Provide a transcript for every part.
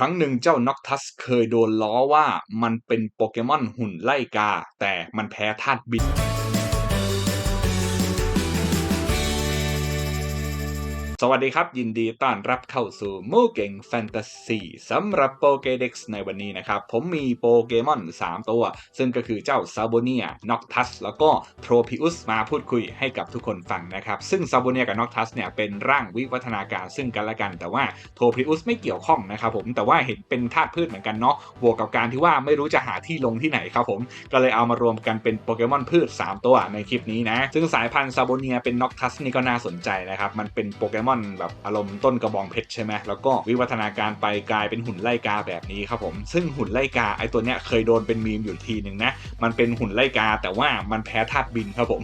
ครั้งหนึ่งเจ้าน็อกทัสเคยโดนล้อว่ามันเป็นโปเกมอนหุ่นไล่กา แต่มันแพ้ธาตุบิน สวัสดีครับ ยินดีต้อนรับเข้าสู่มูเก่งแฟนตาซีสำหรับโปเกเด็กในวันนี้นะครับ ผมมีโปเกมอน 3 ตัว ซึ่งก็คือเจ้าซาโบเนียน็อกทัสแล้วก็โทรพิอุสมาพูดคุยให้กับทุกคนฟังนะครับ ซึ่งซาโบเนียกับน็อกทัสเนี่ยเป็นร่างวิวัฒนาการซึ่งกันและกัน แต่ว่าโทรพิอุสไม่เกี่ยวข้องนะครับผมแต่ว่าเห็นเป็นธาตุพืชเหมือนกันเนาะบวกกับการที่ว่าไม่รู้จะหาที่ลงที่ไหนครับผมก็เลยเอามารวมกันเป็นโปเกมอนพืช 3 ตัวในคลิปนี้นะซึ่งสายพันธุ์ซาโบเนียเป็นน็อกทัสนี่ก็น่าสนใจนะครับมันเป็นโปเกมอนแบบอารมณ์ต้นกระบองเพชรใช่ไหมแล้วก็วิวัฒนาการไปกลายเป็นหุ่นไล่กาแบบนี้ครับผมซึ่งหุ่นไล่กาไอตัวเนี้ยเคยโดนเป็นมีมอยู่ทีหนึ่งนะมันเป็นหุ่นไล่กาแต่ว่ามันแพ้ธาตุบินครับผม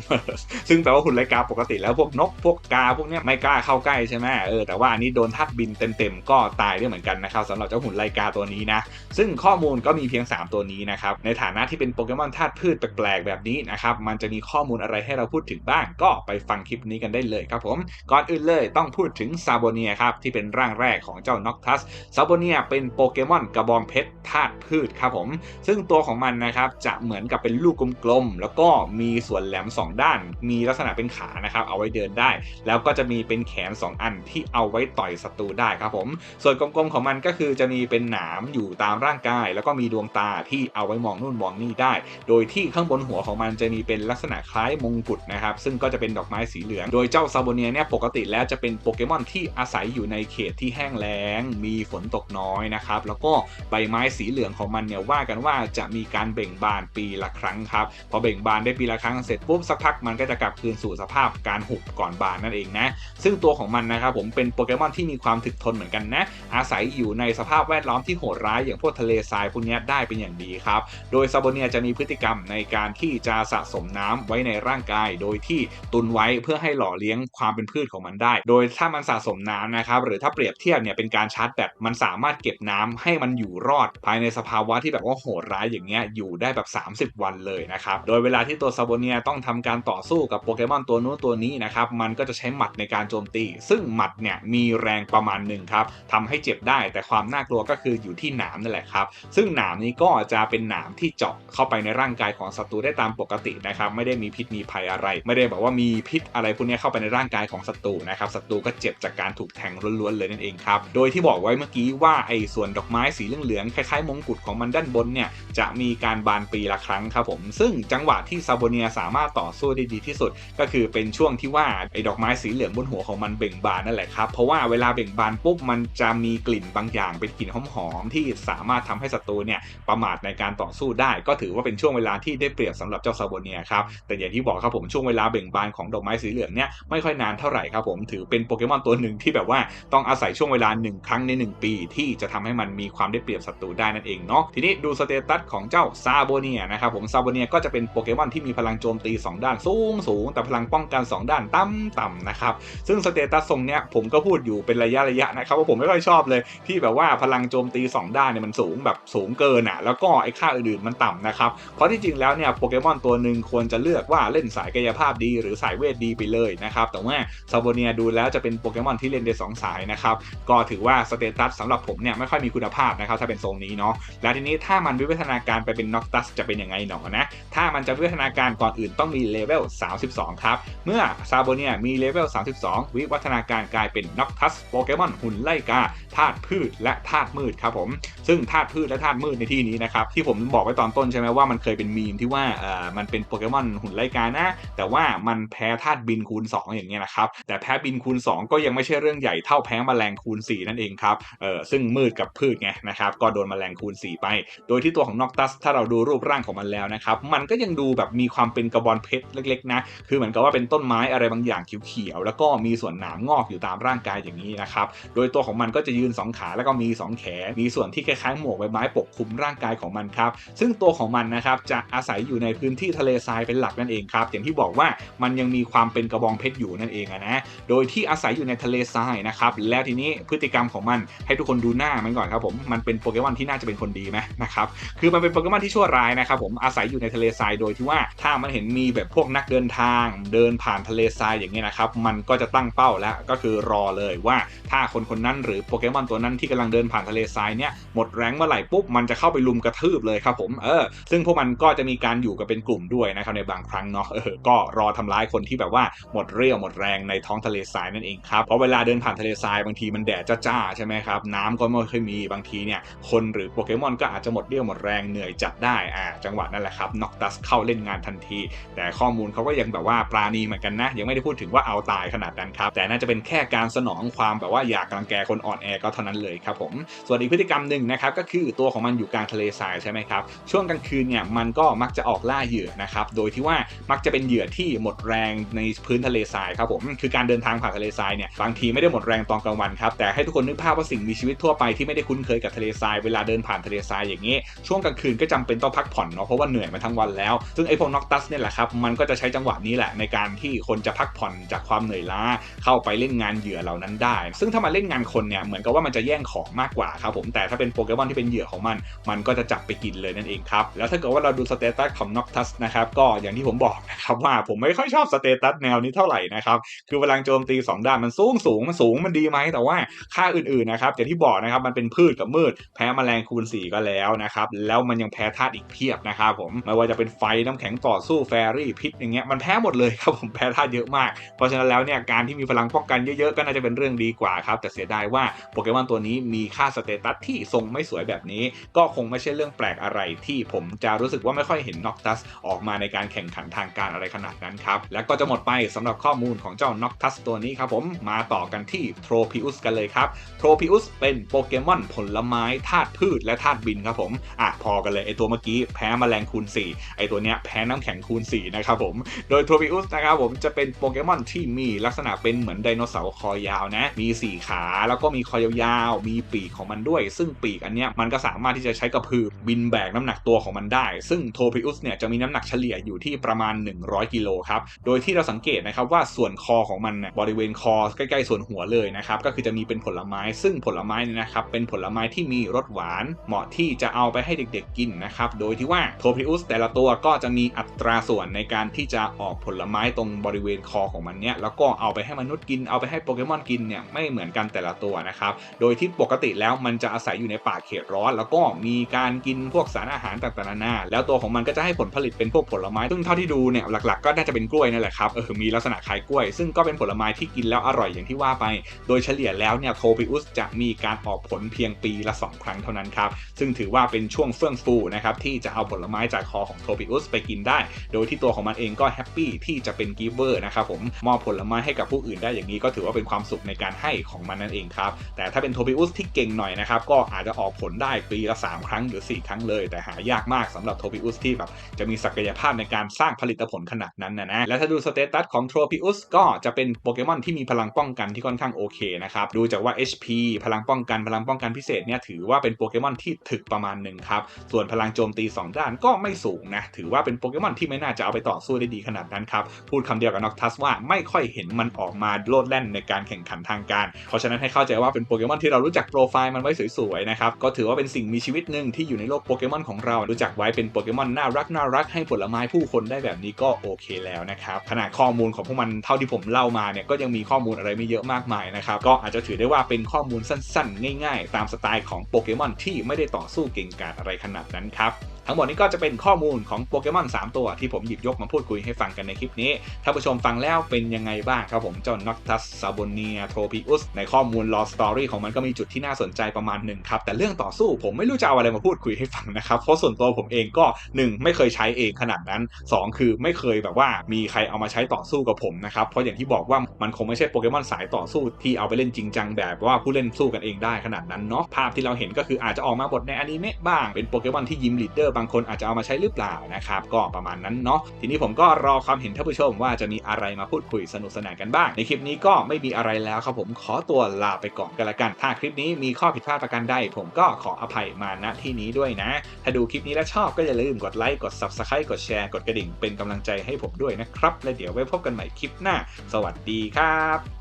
ซึ่งแปลว่าหุ่นไล่กาปกติแล้วพวกนกพวกกาพวกเนี้ยไม่กล้าเข้าใกล้ใช่ไหมเออแต่ว่าอันนี้โดนธาตุบินเต็มๆก็ตายด้วยเหมือนกันนะครับสำหรับเจ้าหุ่นไล่กาตัวนี้นะซึ่งข้อมูลก็มีเพียง 3 ตัวนี้นะครับในฐานะที่เป็นโปเกมอนธาตุพืชแปลกๆแบบนี้นะครับมันจะมีข้อมูลอะไรให้เราพูดถึงบ้าง ก็ไปฟังคลิปนี้กันได้เลยครับผมก่อนอื่นเลยต้องพูดถึงซาโบเนียครับที่เป็นร่างแรกของเจ้าน็อกทัสซาโบเนียเป็นโปเกมอนกระบองเพชรธาตุพืชครับผม ซึ่งตัวของมันนะครับจะเหมือนกับเป็นลูกกลมๆ แล้วก็มีส่วนแหลม 2 ด้าน มีลักษณะเป็นขานะครับเอาไว้เดินได้ แล้วก็จะมีเป็นแขน 2 อันที่เอาไว้ต่อยศัตรูได้ครับผม ส่วนกลมๆของมันก็คือจะมีเป็นหนามอยู่ตามร่างกาย แล้วก็มีดวงตาที่เอาไว้มองนู่นมองนี่ได้ โดยที่ข้างบนหัวของมันจะมีเป็นลักษณะคล้ายมงกุฎนะครับซึ่งก็จะเป็นดอกไม้สีเหลือง โดยเจ้าซาโบเนียเนี่ยปกติแล้วจะเป็นโปเกมอนที่อาศัยอยู่ในเขตที่แห้งแล้ง มีฝนตกน้อยนะครับ แล้วก็ใบไม้สีเหลืองของมันเนี่ยว่ากันว่าจะมีการเบ่งบานปีละครั้งครับ พอเบ่งบานได้ปีละครั้งเสร็จปุ๊บสักพักมันก็จะกลับคืนสู่สภาพการหุบก่อนบานนั่นเองนะ ซึ่งตัวของมันนะครับผมเป็นโปเกมอนที่มีความถึกทนเหมือนกันนะ อาศัยอยู่ในสภาพแวดล้อมที่โหดร้ายอย่างพวกทะเลทรายพวกนี้ได้เป็นอย่างดีครับ โดยซาโบเนียจะมีพฤติกรรมในการที่จะสะสมน้ำไว้ในร่างกาย โดยที่ตุนไว้เพื่อให้หล่อเลี้ยงความเป็นพืชของมันได้ โดยถ้ามันสะสมน้ำนะครับหรือถ้าเปรียบเทียบเนี่ยเป็นการชาร์จแบตมันสามารถเก็บน้ำให้มันอยู่รอดภายในสภาวะที่แบบว่าโหดร้ายอย่างเงี้ยอยู่ได้แบบ 30 วันเลยนะครับโดยเวลาที่ตัวซาโบเนียต้องทำการต่อสู้กับโปเกมอนตัวนู้นตัวนี้นะครับมันก็จะใช้หมัดในการโจมตี ซึ่งหมัดเนี่ยมีแรงประมาณหนึ่งครับทำให้เจ็บได้แต่ความน่ากลัวก็คืออยู่ที่หนามนั่นแหละครับซึ่งหนามนี้ก็จะเป็นหนามที่เจาะเข้าไปในร่างกายของศัตรูได้ตามปกตินะครับไม่ได้มีพิษมีภัยอะไร ไม่ได้แบบว่ามีพิษอะไรพวกนี้เข้าไปในร่างกายของศัตรูนะครับศัตรูก็เจ็บจากการถูกแทงล้วนๆเลยนั่นเองครับ โดยที่บอกไว้เมื่อกี้ว่าไอ้ส่วนดอกไม้สีเหลืองๆคล้ายๆมงกุฎของมันด้านบนเนี่ยจะมีการบานปีละครั้งครับผม ซึ่งจังหวะที่ซาโบเนียสามารถต่อสู้ได้ดีที่สุด ก็คือเป็นช่วงที่ว่าไอ้ดอกไม้สีเหลืองบนหัวของมันเบ่งบานนั่นแหละครับ เพราะว่าเวลาเบ่งบานปุ๊บมันจะมีกลิ่นบางอย่างเป็นกลิ่นหอมๆที่สามารถทำให้ศัตรูเนี่ยประมาทในการต่อสู้ได้ ก็ถือว่าเป็นช่วงเวลาที่ได้เปรียบสำหรับเจ้าซาโบเนียครับแต่อย่างที่บอกครับผมช่วงเวลาเบ่งบานของดอกไม้สีเหลืองเนี่ยไม่ค่อยนานเท่าไหร่ครับผมถือเป็นโปเกมอนตัวหนึ่งที่แบบว่าต้องอาศัยช่วงเวลา 1 ครั้งใน 1 ปี ที่จะทำให้มันมีความได้เปรียบศัตรูได้นั่นเองเนาะทีนี้ดูสเตตัสของเจ้าซาโบเนียนะครับผมซาโบเนียก็จะเป็นโปเกมอนที่มีพลังโจมตี 2 ด้านสูงสูงแต่พลังป้องกัน 2 ด้านต่ำต่ำนะครับซึ่งสเตตัสทรงเนี้ยผมก็พูดอยู่เป็นระยะระยะนะครับว่าผมไม่ค่อยชอบเลยที่แบบว่าพลังโจมตี 2 ด้านเนี่ยมันสูงแบบสูงเกินอะแล้วก็ไอ้ค่าอื่นๆมันต่ำนะครับเพราะที่จริงแล้วเนี่ยโปเกมอนตัวหนึ่งควรจะเลือกว่าเล่นสายกายภาพดีหรือสายเวทดีไปเลยนะครับแต่ว่าซาโบเนียดูแล้วจะเป็นโปเกมอนที่เล่นได้2สายนะครับก็ถือว่าสเตตัสสำหรับผมเนี่ยไม่ค่อยมีคุณภาพนะครับถ้าเป็นทรงนี้เนาะแล้วทีนี้ถ้ามันวิวัฒนาการไปเป็นน็อกตัสจะเป็นยังไงหนอนะถ้ามันจะวิวัฒนาการก่อนอื่นต้องมีเลเวล 32 ครับ เมื่อซาโบเนียมีเลเวล 32 วิวัฒนาการกลายเป็นน็อกตัสโปเกมอนหุ่นไล่กาธาตุพืชและธาตุมืดครับผมซึ่งธาตุพืชและธาตุมืดในที่นี้นะครับที่ผมบอกไว้ตอนต้นใช่ไหมว่ามันเคยเป็นมีมที่ว่าเอ่อมันเป็นโปเกมอนหุ่นไล่กานะ แต่ว่ามันแพ้ธาตุบินคูณ 2 อย่างเงี้ยนะครับแต่แพ้บินคูณ2 ก็ยังไม่ใช่เรื่องใหญ่เท่าแพ้แมลงคูณ 4 นั่นเองครับเออซึ่งมืดกับพืชไงนะครับก็โดนแมลงคูณ 4 ไป โดยที่ตัวของน็อกตัสถ้าเราดูรูปร่างของมันแล้วนะครับมันก็ยังดูแบบมีความเป็นกระบอนเพชรเล็กๆนะคือเหมือนกับว่าเป็นต้นไม้อะไรบางอย่างเขียวๆแล้วก็มีส่วนหนามงอกอยู่ตามร่างกายอย่างนี้นะครับโดยตัวของมันก็จะยืน 2 ขาแล้วก็มี 2 แขนมีส่วนที่คล้ายๆหมวกใบไม้ปกคลุมร่างกายของมันครับซึ่งตัวของมันนะครับจะอาศัยอยู่ในพื้นที่ทะเลทรายเป็นหลักนั่นเองครับอย่างที่บอกว่ามันยังมีความเป็นกระบองเพชรอยู่นั่นเองนะโดยที่ออาศัยอยู่ในทะเลทรายนะครับ แล้วทีนี้พฤติกรรมของมันให้ทุกคนดูหน้ามันก่อนครับผม มันเป็นโปเกมอนที่น่าจะเป็นคนดีไหมนะครับ คือมันเป็นโปเกมอนที่ชั่วร้ายนะครับผม อาศัยอยู่ในทะเลทรายโดยที่ว่าถ้ามันเห็นมีแบบพวกนักเดินทาง เดินผ่านทะเลทรายอย่างเงี้ยนะครับ มันก็จะตั้งเป้าแล้ว ก็คือรอเลยว่าถ้าคนคนนั้นหรือโปเกมอนตัวนั้นที่กำลังเดินผ่านทะเลทรายเนี่ยหมดแรงเมื่อไหร่ปุ๊บมันจะเข้าไปลุมกระทืบเลยครับผม เออ ซึ่งพวกมันก็จะมีการอยู่กันเป็นกลุ่มด้วยนะครับในบางครั้งเนาะ เออ ก็รอทำร้ายคนที่แบบว่าหมดเรี่ยวหมดแรงในท้องทะเลทรายนั่นเองครับเพราะเวลาเดินผ่านทะเลทรายบางทีมันแดดจ้าๆใช่ไหมครับน้ำก็ไม่ค่อยมีบางทีเนี่ยคนหรือโปเกมอนก็อาจจะหมดเรี่ยวหมดแรงเหนื่อยจัดได้อ่าจังหวะนั่นแหละครับน็อกตัสเข้าเล่นงานทันที แต่ข้อมูลเขาก็ยังแบบว่าปราณีเหมือนกันนะ ยังไม่ได้พูดถึงว่าเอาตายขนาดนั้นครับ แต่น่าจะเป็นแค่การสนองความแบบว่าอยากรังแกคนอ่อนแอก็เท่านั้นเลยครับผม ส่วนอีกพฤติกรรมหนึ่งนะครับก็คือตัวของมันอยู่กลางทะเลทรายใช่ไหมครับ ช่วงกลางคืนเนี่ยมันก็มักจะออกล่าเหยื่อนะครับ โดยที่ว่ามักจะเป็นเหยื่อที่หมดแรงในพื้นทะเลทรายครับผม คือการเดินทางผ่านทะเลทรายเนี่ยบางทีไม่ได้หมดแรงตอนกลางวันครับแต่ให้ทุกคนนึกภาพว่าสิ่งมีชีวิตทั่วไปที่ไม่ได้คุ้นเคยกับทะเลทรายเวลาเดินผ่านทะเลทรายอย่างนี้ ช่วงกลางคืนก็จำเป็นต้องพักผ่อนเนาะเพราะว่าเหนื่อยมาทั้งวันแล้ว ซึ่งไอพวกน็อกตัสเนี่ยแหละครับมันก็จะใช้จังหวะนี้แหละในการที่คนจะพักผ่อนจากความเหนื่อยล้าเข้าไปเล่นงานเหยื่อเหล่านั้นได้ ซึ่งถ้ามาเล่นงานคนเนี่ยเหมือนกับว่ามันจะแย่งของมากกว่าครับผมแต่ถ้าเป็นโปเกมอนที่เป็นเหยื่อของมัน มันก็จะจับไปกินเลยนั่นเองครับแล้วถ้าเกิดว่าเราดูสเตตัสของน็อกตัสนะครับก็อย่างที่ผมบอก นะครับว่าผมไม่ค่อยชอบสเตตัสแนวนี้เท่าไหร่นะครับคือเวลาโจมตี 2 ด้านมันสูงสูงมันสูงมันดีไหมแต่ว่าค่าอื่นๆนะครับอย่างที่บอกนะครับมันเป็นพืชกับมืด แพ้แมลงคูณ 4 ก็แล้วนะครับแล้วมันยังแพ้ธาตุอีกเพียบนะครับผมไม่ว่าจะเป็นไฟน้ำแข็งต่อสู้แฟรี่พิษอย่างเงี้ยมันแพ้หมดเลยครับผมแพ้ธาตุเยอะมาก เพราะฉะนั้นแล้วเนี่ยการที่มีพลังป้องกันเยอะๆก็น่าจะเป็นเรื่องดีกว่าครับแต่เสียดายว่าโปเกมอนตัวนี้มีค่าสเตตัสที่ทรงไม่สวยแบบนี้ ก็คงไม่ใช่เรื่องแปลกอะไรที่ผมจะรู้สึกว่าไม่ค่อยเห็นน็อกตัสออกมาในการแข่งขันทางการอะไรขนาดนั้นครับ และก็จะหมดไปสำหรับข้อมูลของเจ้าน็อกตัสตัวนี้ครับผมมาต่อกันที่โทรพิอุสกันเลยครับโทรพิอุสเป็นโปเกมอนผลไม้ธาตุพืชและธาตุบินครับผมอะพอกันเลยไอตัวเมื่อกี้แพ้แมลงคูณ 4 ไอตัวเนี้ยแพ้น้ำแข็งคูณ 4 นะครับผม โดยโทรพิอุสนะครับผมจะเป็นโปเกมอนที่มีลักษณะเป็นเหมือนไดโนเสาร์คอยาวนะ มี 4 ขา แล้วก็มีคอยาวๆ มีปีกของมันด้วย ซึ่งปีกอันเนี้ยมันก็สามารถที่จะใช้กระพือบินแบกน้ำหนักตัวของมันได้ ซึ่งโทรพิอุสเนี่ยจะมีน้ำหนักเฉลี่ยอยู่ที่ประมาณ100 กิโลครับ โดยที่เราสังเกตนะครับว่าส่วนคอของมันบริเวณคอใกล้ๆส่วนหัวเลยนะครับ ก็คือจะมีเป็นผลไม้ ซึ่งผลไม้เนี่ยนะครับ เป็นผลไม้ที่มีรสหวาน เหมาะที่จะเอาไปให้เด็กๆกินนะครับ โดยที่ว่าโทพิอุสแต่ละตัวก็จะมีอัตราส่วนในการที่จะออกผลไม้ตรงบริเวณคอของมันเนี่ยแล้วก็เอาไปให้มนุษย์กิน เอาไปให้โปเกมอนกินเนี่ยไม่เหมือนกันแต่ละตัวนะครับ โดยที่ปกติแล้วมันจะอาศัยอยู่ในป่าเขตร้อน แล้วก็มีการกินพวกสารอาหารต่างๆนานาแล้วตัวของมันก็จะให้ผลผลิตเป็นพวกผลไม้ซึ่งเท่าที่ดูเนี่ยหลักๆ ก็น่าจะเป็นกล้วยนั่นแหละครับเออมีลักษณะคล้ายกล้วย ซึ่งก็เป็นผลไม้ที่กินแล้วอร่อยอย่างที่ว่าไป โดยเฉลี่ยแล้วเนี่ยโทปิอุสจะมีการออกผลเพียงปีละ 2 ครั้งเท่านั้นครับ ซึ่งถือว่าเป็นช่วงเฟื่องฟูนะครับที่จะเอาผลไม้จากคอของโทปิอุสไปกินได้ โดยที่ตัวของมันเองก็แฮปปี้ที่จะเป็นกิฟเวอร์นะครับผมมอบผลไม้ให้กับผู้อื่นได้อย่างนี้ก็ถือว่าเป็นความสุขในการให้ของมันนั่นเองครับแต่ถ้าเป็นโทปิอุสที่เก่งหน่อยนะครับก็อาจจะออกผลได้ปีละ 3 ครั้งหรือ 4 ครั้งเลย แต่หายากมากสำหรับโทปิอุสที่แบบจะมีศักยภาพในการสร้างผลิตผลขนาดนั้นนะนะและถ้าดูสเตตัสของโทปิอุสก็จะเป็นโปเกมอนที่มีพลังป้องกันที่ค่อนข้างโอเคนะครับดูจากว่า HP พลังป้องกันพลังป้องกันพิเศษเนี่ยถือว่าเป็นโปเกมอนที่ถึกประมาณหนึ่งครับส่วนพลังโจมตี 2 ด้านก็ไม่สูงนะถือว่าเป็นโปเกมอนที่ไม่น่าจะเอาไปต่อสู้ได้ดีขนาดนั้นครับพูดคำเดียวกับน็อกทัสว่าไม่ค่อยเห็นมันออกมาโลดแล่นในการแข่งขันทางการ เพราะฉะนั้นให้เข้าใจว่าเป็นโปเกมอนที่เรารู้จักโปรไฟล์มันไว้สวยๆนะครับก็ถือว่าเป็นสิ่งมีชีวิตหนึ่งที่อยู่ในโลกโปเกมอนของเรารู้จักไว้เป็นโปเกมอนน่ารักน่ารักให้ผลไม้ผู้คนได้แบบนี้ก็โอเคแล้วนะครับขนาดข้อมูลของพวกมันเท่าที่ผมเล่ามาเนี่ยก็ยังมีข้อมูลอะไรไม่เยอะมากมายนะครับก็อาจจะถือได้ว่าเป็นข้อมูลสั้นๆ ง่ายๆ ตามสไตล์ของโปเกมอนที่ไม่ได้ต่อสู้เก่งกาจอะไรขนาดนั้นครับ ทั้งหมดนี้ก็จะเป็นข้อมูลของโปเกมอน3 ตัวที่ผมหยิบยกมาพูดคุยให้ฟังกันในคลิปนี้ถ้านผู้ชมฟังแล้วเป็นยังไงบ้างครับผมเจ้า Noctus Sabonia Tropius ในข้อมูล Law Story ของมันก็มีจุดที่น่าสนใจประมาณหนึ่งครับแต่เรื่องต่อสู้ผมไม่รู้จะเอาอะไรมาพูดคุยให้ฟังนะครับเพราะส่วนตัวผมเองก็ 1 ไม่เคยใช้เองขนาดนั้น 2 คือไม่เคยแบบว่ามีใครเอามาใช้ต่อสู้กับผมนะครับเพราะอย่างที่บอกว่ามันคงไม่ใช่โปเกมอนสายต่อสู้ที่เอาไปเล่นจริงจังแบบว่าผู้เล่นสู้กันเองได้ขนาดนั้นเนาะภาพที่เราเห็นก็คืออาจจะออกมาบทในอนิเมะบ้างเป็นโปเกมอนที่ยิมลีดเดอร์บางคนอาจจะเอามาใช้หรือเปล่านะครับก็ประมาณนั้นเนาะทีนี้ผมก็รอความเห็นท่านผู้ชมว่าจะมีอะไรมาพูดคุยสนุกสนานกันบ้าง ในคลิปนี้ก็ไม่มีอะไรแล้วครับผมขอตัวลาไปก่อนกันละกัน ถ้าคลิปนี้มีข้อผิดพลาดประการใดผมก็ขออภัยมาณที่นี้ด้วยนะ ถ้าดูคลิปนี้แล้วชอบก็อย่าลืมกดไลค์กด subscribe กดแชร์กดกระดิ่งเป็นกำลังใจให้ผมด้วยนะครับ และเดี๋ยวไว้พบกันใหม่คลิปหน้า สวัสดีครับ